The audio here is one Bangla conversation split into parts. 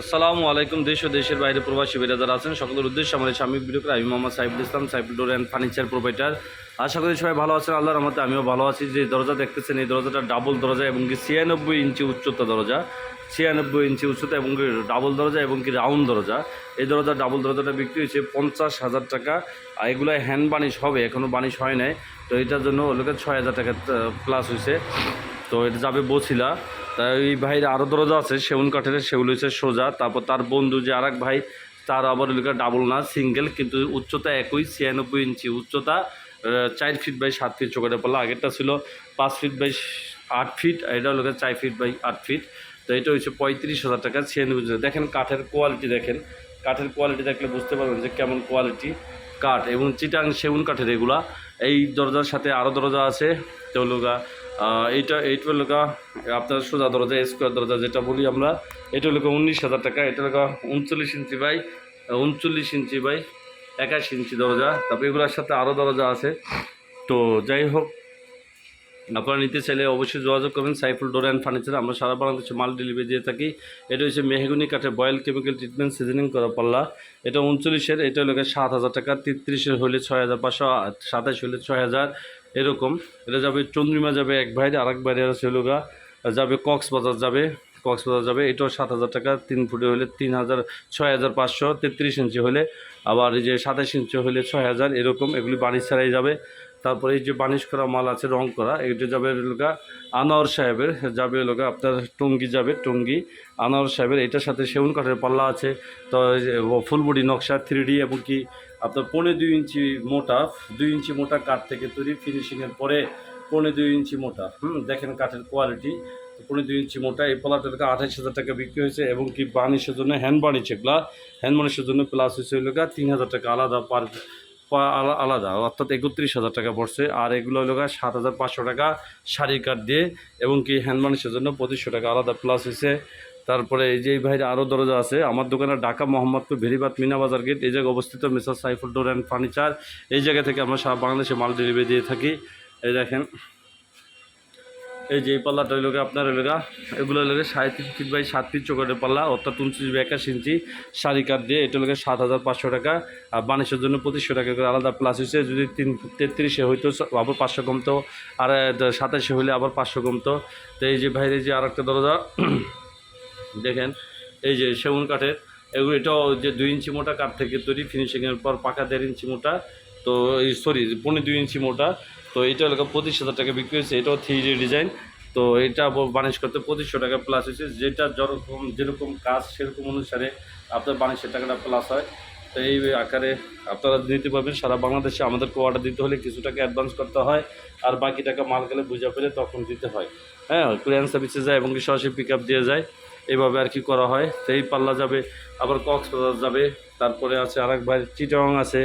আসসালামু আলাইকুম, দেশ ও দেশের বাইরে প্রবাসী বেরাদার আছেন, সকলের উদ্দেশ্যে আমাদের স্বামী বিরুদ্ধে আমি Mohammad Saiful Islam, Saiful door and furniture provider. আশা করি সবাই ভালো আছেন, আল্লাহর রহমতে আমিও ভালো আছি। যে দরজা দেখতেছেন, এই দরজাটা ডাবল দরজা এবং কি ছিয়ানব্বই ইঞ্চি উচ্চতা দরজা। ছিয়ানব্বই ইঞ্চি উচ্চতা এবং কি ডাবল দরজা এবং কি রাউন্ড দরজা। এই দরজা ডাবল দরজাটা বিক্রি হয়েছে পঞ্চাশ হাজার টাকা। আর এগুলো হ্যান্ড বানিশ হবে এখনও বানিশ হয় নাই। তো এটার জন্য ওগুলোকে ছয় হাজার টাকা প্লাস হয়েছে। তো এটা যাবে বছিলা। তাই ওই ভাইয়ের আরও দরজা আছে, সেগুন কাঠের, সেগুলো হচ্ছে সোজা। তারপর তার বন্ধু যে আরেক ভাই, তার আবার ডাবল না সিঙ্গেল কিন্তু উচ্চতা একই, ছিয়ানব্বই ইঞ্চি। উচ্চতা চার ফিট বাই সাত ফিট চোখে পড়ল আগেরটা ছিল পাঁচ ফিট বাই আট ফিট আর এটা হলো চার ফিট বাই আট ফিট তো এটা হচ্ছে পঁয়ত্রিশ হাজার টাকা, ছিয়ানব্বই। দেখেন কাঠের কোয়ালিটি দেখেন। কাঠের কোয়ালিটি দেখলে বুঝতে পারবেন যে কেমন কোয়ালিটি কাঠ। এবং চিটাং সেগুন কাঠের এগুলা। এই দরজার সাথে আরও দরজা আছে। তো লোকা এইটা লোকা আপনার সোজা দরজা স্কোয়ার দরজা যেটা বলি আমরা, এটা লোকা উনিশ হাজার টাকা, এটা লোকা উনচল্লিশ ইঞ্চি বাই, উনচল্লিশ ইঞ্চি বাই একাশ ইঞ্চি দরজা। তারপরে এগুলোর সাথে আরও দরজা আছে। তো যাই হোক আপনারা নিতে চাইলে অবশ্যই যোগাযোগ করবেন, সাইফুল ডোর অ্যান্ড ফার্নিচার। আমরা সারা বাংলাদেশে মাল ডেলিভারি দিয়ে থাকি। এটা হচ্ছে মেহগুনি কাঠে বয়েল কেমিক্যাল ট্রিটমেন্ট সিজনিং করা পাল্লা। এটা উনচল্লিশের, এটা হলো সাত হাজার টাকা, তেত্রিশের হলে ছয় হাজার পাঁচশো, সাতাশ হলে ছয় হাজার, এরকম। এটা যাবে চন্দ্রিমা, যাবে এক ভাইরে আর এক ভাইরে আছে হলো যাবে কক্সবাজার যাবে কক্সবাজার যাবে। এটাও সাত হাজার টাকা, তিন ফুটে হলে তিন হাজার, ছয় হাজার পাঁচশো, তেত্রিশ ইঞ্চি হলে। আবার এই যে সাতাশ ইঞ্চি হলে ছয় হাজার, এরকম। এগুলি বানিশ ছাড়াই যাবে। তারপরে এই যে বানিশ করা মাল আছে, রং করা, এটা যাবে লোকা আনোয়ার সাহেবের, যাবে লোকা আপনার টঙ্গি যাবে, টঙ্গি, আনোয়ার সাহেবের, এটার সাথে সেগুন কাঠের পাল্লা আছে, তো যে নকশা থ্রি ডি এবং কি আপনার পৌনে দুই ইঞ্চি মোটা, দুই ইঞ্চি মোটা কাঠ থেকে তৈরি ফিনিশিংয়ের পরে পৌনে দুই ইঞ্চি মোটা, হুম, দেখেন কাঠের কোয়ালিটি পনেরো দুই ইঞ্চি মোটা, এই পলাটার আঠাশ হাজার টাকা বিক্রি হয়েছে এবং কি বার্নিশের জন্য হ্যান্ড বার্নিশ এগুলা হ্যান্ড বার্নিশের জন্য প্লাস হয়েছে গা তিন হাজার টাকা আলাদা পার আলাদা। অর্থাৎ একত্রিশ হাজার টাকা পড়ছে। আর এগুলো হলো সাত হাজার পাঁচশো টাকা শাড়ি কাঠ দিয়ে এবং কি হ্যান্ড মানুষের জন্য পঁচিশশো টাকা আলাদা প্লাস হয়েছে তারপরে এই যে এই ভাইয়ের আরও দরজা আছে। আমার দোকানে ঢাকা মোহাম্মদপুর ভেরিবাদ মিনা বাজার গেট। এই জায়গায় অবস্থিত messrs Saiful door and furniture. এই জায়গা থেকে আমরা সারা বাংলাদেশে মাল ডেলিভারি দিয়ে থাকি। এই দেখেন। এই যে পাল্লাটা হইল গিয়ে আপনার গা এগুলো হইল সাড়ে তিন ফিট বাই সাত ফিট চোখের পাল্লা, অর্থাৎ উনত্রিশ বাই একাশ ইঞ্চি শাড়ি কাঠ দিয়ে, এটা হলো গিয়ে সাত হাজার পাঁচশো টাকা। আর বানিশের জন্য পঁচিশশো টাকা করে আলাদা প্লাস হয়েছে যদি তিন তেত্রিশে হইতো আবার পাঁচশো কমতো, আর সাতাশে হইলে আবার পাঁচশো কমতো। তো এই যে ভাইরে যে আর একটা দরজা, দেখেন, এই যে সেগুন কাঠের, এগুলো এটাও যে দুই ইঞ্চি মোটা কাঠ থেকে তৈরি ফিনিশিংয়ের পর পাকা দেড় ইঞ্চি মোটা, তো এই সরি পনেরো দুই ইঞ্চি মোটা। তো এটা হলো পঁচিশ হাজার টাকা বিক্রি হয়েছে, এটাও থ্রি ডিজাইন তো এটা বানিশ করতে পঁচিশশো টাকা প্লাস হয়েছে। যেটা যেরকম যেরকম কাজ সেরকম অনুসারে আপনার বানিশের টাকাটা প্লাস হয়। তো এই আকারে আপনারা দিতে পারবেন। সারা বাংলাদেশে আমাদেরকে অর্ডার দিতে হলে কিছু টাকা অ্যাডভান্স করতে হয়। আর বাকি টাকা মাল গেলে বুঝা পেলে তখন দিতে হয়। হ্যাঁ ক্লিয়ারেন্স সার্ভিসে যায় এবং সরাসরি পিক আপ দিয়ে যায়। এইভাবে আর কি করা হয়। তো এই পাল্লা যাবে, আবার কক্সবাজার যাবে। তারপরে আছে আরেক ভাই চিটং আছে।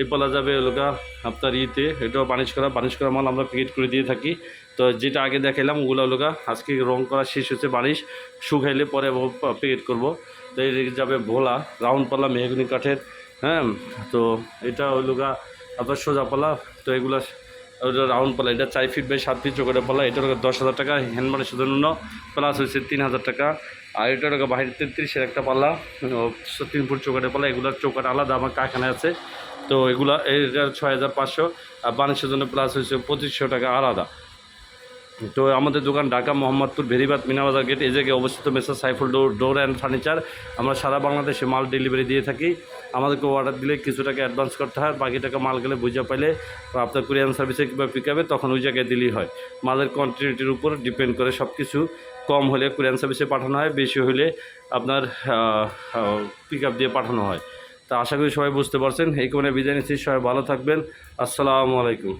এই পাল্লা যাবে এলাকা আপনার ইতে এটাও বানিশ করা বানিশ করা মাল আমরা প্যাকেট করে দিয়ে থাকি। তো যেটা আগে দেখাইলাম, ওগুলো লোকা আজকে রং করা শেষ হচ্ছে বানিশ। শুকাইলে পরে প্যাকেট করব। তো এই যাবে ভোলা, রাউন্ড পাল্লা মেহগুনি কাঠের হ্যাঁ? তো এটা গা আপনার সোজা পাল্লা তো এগুলো রাউন্ড পাল্লা এটা চার ফিট বাই সাত ফিট চোখের পাল্লা এটা হলো দশ হাজার টাকা হ্যান্ড বানিশের জন্য। প্লাস হয়েছে তিন হাজার টাকা। আর এটা হলো বাইরে তেত্রিশের একটা পাল্লা তিন ফুট চৌকাটের পাল্লা এগুলোর চৌকাট আলাদা, আমার কারখানায় আছে। তো এগুলা এটা ছয় হাজার পাঁচশো, আর বানিশের জন্য প্লাস হয়েছে পঁচিশশো টাকা আলাদা। তো আমাদের দোকান ঢাকা মোহাম্মদপুর ভেরিবাদ মিনাবাজার গেট এই জায়গায় অবস্থিত messrs Saiful door door and furniture. আমরা সারা বাংলাদেশে মাল ডেলিভারি দিয়ে থাকি। আমাদেরকে অর্ডার দিলে কিছু টাকা অ্যাডভান্স করতে হয়, বাকি টাকা মাল গেলে বুঝে পাইলে আপনার কুরিয়ান সার্ভিসে কিংবা পিক আপে তখন ওই জায়গায় দিলেই হয়। মালের কোয়ান্টিটির উপর ডিপেন্ড করে সব কিছু কম হলে কুরিয়ান সার্ভিসে পাঠানো হয়, বেশি হলে আপনার পিক আপ দিয়ে পাঠানো হয়। তা আশা করি সবাই বুঝতে পারছেন। এই কমনে বিদায় নিচ্ছি। সবাই ভালো থাকবেন। আসসালামু আলাইকুম।